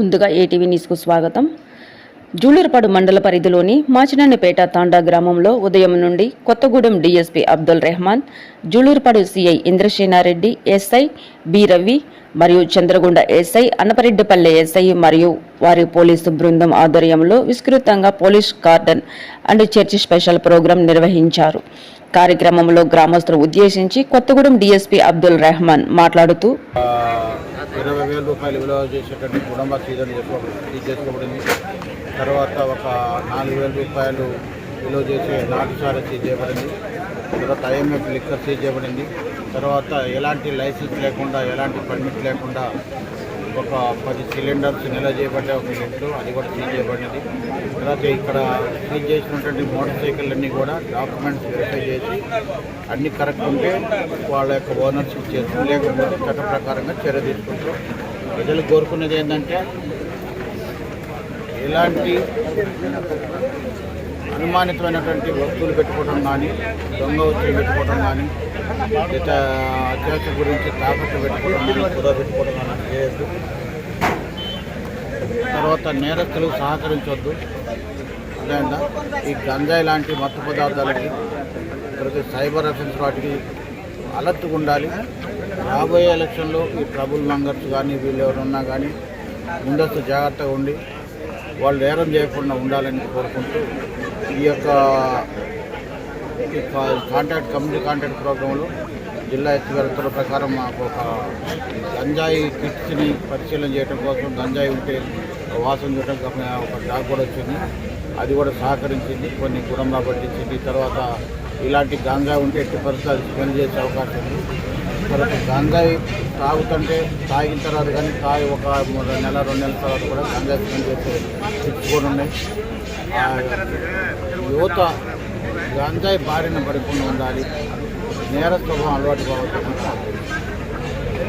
ముందుగా ఏటీవీ న్యూస్కు స్వాగతం. జూలూరుపాడు మండల పరిధిలోని మాచినన్నపేట తాండా గ్రామంలో ఉదయం నుండి Kothagudem DSP Abdul Rahman Julurupadu CI Indrasena Reddy SI B Ravi మరియు చంద్రగుండ ఎస్ఐ అనపరెడ్డిపల్లె ఎస్ఐ మరియు వారి పోలీసు బృందం ఆధ్వర్యంలో విస్తృతంగా police garden and church special programme నిర్వహించారు. కార్యక్రమంలో గ్రామస్తులు ఉద్దేశించి కొత్తగూడెం డీఎస్పీ అబ్దుల్ రెహమాన్ మాట్లాడుతూ ఇరవై వేల రూపాయలు విలువ చేసేటువంటి కుటుంబ సీజన్ చేసుకోబడి చేసుకోబడింది. తర్వాత ఒక నాలుగు వేల రూపాయలు విలువ చేసే నాటుసార సీజ్ చేయబడింది తర్వాత ఐఎంఎఫ్ లిక్కర్ సీజ్ చేయబడింది తర్వాత ఎలాంటి లైసెన్స్ లేకుండా ఎలాంటి పర్మిట్ లేకుండా ఒక పది సిలిండర్స్ నిల్వ చేయబడ్డ ఒక యూనిట్ అది కూడా సీజ్ చేయబడింది తర్వాత ఇక్కడ సీజ్ చేసినటువంటి మోటార్ సైకిల్ అన్నీ కూడా డాక్యుమెంట్స్ వెరిఫై చేసి అన్నీ కరెక్ట్ ఉంటే వాళ్ళ యొక్క ఓనర్షిప్ చేసి లేకపోతే చట్ట ప్రకారంగా చర్య తీసుకుంటారు. ప్రజలు కోరుకునేది ఏంటంటే ఎలాంటి అనుమానితమైనటువంటి వస్తువులు పెట్టుకోవడం కానీ దొంగ వస్తువులు పెట్టుకోవడం కానీ ఇత అత్యాశ గురించి తాకట్టు పెట్టుకోవడం కానీ కుదవ పెట్టుకోవడం కానీ చేయొద్దు. తర్వాత నేరస్తులు సహకరించవద్దు అదేవిధంగా ఈ గంజాయి లాంటి మత్తు పదార్థాలకి ప్రతి సైబర్ అఫెన్స్ వాటికి అలర్ట్గా ఉండాలి రాబోయే ఎలక్షన్లో ఈ ట్రబుల్ మంగర్స్ కానీ వీళ్ళు ఎవరున్నా కానీ ముందస్తు జాగ్రత్తగా ఉండి వాళ్ళు నేరం చేయకుండా ఉండాలని కోరుకుంటూ ఈ యొక్క కాంటాక్ట్ కమ్యూనిటీ కాంటాక్ట్ ప్రోగ్రాంలో జిల్లా ఎత్తి ప్రకారం మాకు ఒక గంజాయి కిట్స్ని పరిశీలన చేయడం కోసం గంజాయి ఉంటే వాసన చూడటం ఒక డాగ్ కూడా వచ్చింది. అది కూడా సహకరించింది కొన్ని గుణంగా పట్టించింది తర్వాత ఇలాంటి గంజాయి ఉంటే ఎట్టి పరిస్థితులు స్మెల్ చేసే అవకాశం ఉంది. తర్వాత గంజాయి తాగుతుంటే తాగిన తర్వాత కానీ తాగి ఒక మూడు నెల రెండు నెలల తర్వాత కూడా గంజాయి స్మెల్ చేసే కిట్స్ కూడా ఉన్నాయి. యువత గంజాయి బారిన పడుకుని ఉండాలి. నేర స్వభావం అలవాటు కావచ్చు